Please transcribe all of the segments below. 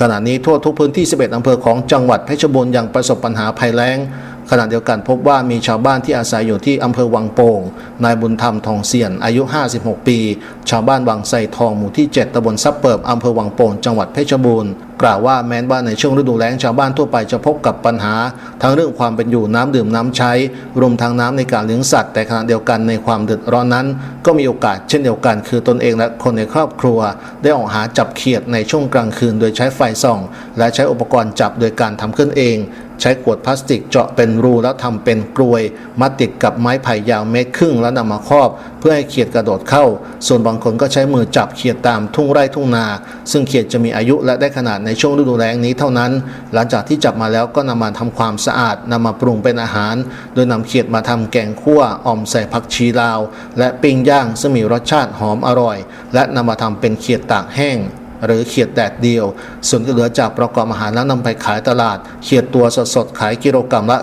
ขณะนี้ทั่วทุกพื้นที่ 11 อำเภอของจังหวัดเพชรบูรณ์ยังประสบปัญหาภัยแล้ง ขณะเดียวกันพบว่ามีชาวบ้านที่อาศัยอยู่ที่อำเภอวังโป่งนายบุญธรรมทองเสียนอายุ 56 ปี ชาวบ้านวังไซทองหมู่ที่ 7ตำบลซับเปิบอำเภอวังโป่งจังหวัดเพชรบูรณ์กล่าวว่าแม้ว่าในช่วงฤดูแล้งชาวบ้านทั่วไปจะพบกับปัญหา ทั้งเรื่องความเป็นอยู่น้ำดื่มน้ำใช้ รวมทั้งน้ำในการเลี้ยงสัตว์ แต่ขณะเดียวกันในความเดือดร้อนนั้น ก็มีโอกาสเช่นเดียวกัน คือตนเองและคนในครอบครัว ได้ออกหาจับเขียดในช่วงกลางคืน โดยใช้ไฟส่อง และใช้อุปกรณ์จับโดยการทำขึ้นเอง ใช้ขวดพลาสติกเจาะเป็นรูแล้วทำเป็นกลวย มัดติดกับไม้ไผ่ยาวเมตรครึ่งแล้วนำมาครอบ เพื่อให้เขียดกระโดดเข้า ส่วนบางคนก็ใช้มือจับเขียดตามทุ่งไร่ทุ่งนา ซึ่งเขียดจะมีอายุและได้ขนาดในช่วงฤดูแล้งนี้เท่านั้น หลังจากที่จับมาแล้วก็นำมาทำความสะอาดนำมาปรุงเป็นอาหาร โดยนำเขียดมาทำแกงคั่วอ่อมใส่ผักชีลาว และปิ้งย่างซึ่งมีรสชาติหอมอร่อย และนำมาทำเป็นเขียดตากแห้ง หรือเขียดแดดเดียว ส่วนที่เหลือจากประกอบอาหารแล้วนำไปขายตลาด เขียดตัวสดๆ ขายกิโลกรัมละ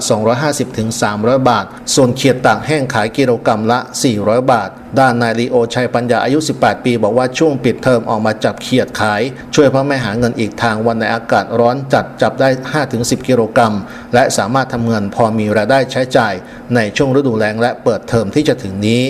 250-300 บาท ส่วนเขียดตากแห้งขายกิโลกรัมละ 400 บาท ด้านนายลีโอชัยปัญญาอายุ 18 ปี บอกว่าช่วงปิดเทอมออกมาจับเขียดขาย ช่วยพ่อแม่หาเงินอีกทางวันในอากาศร้อนจัดจับได้ 5-10 กิโลกรัม และสามารถทำเงินพอมีรายได้ใช้จ่าย ในช่วงฤดูแล้งและเปิดเทอมที่จะถึงนี้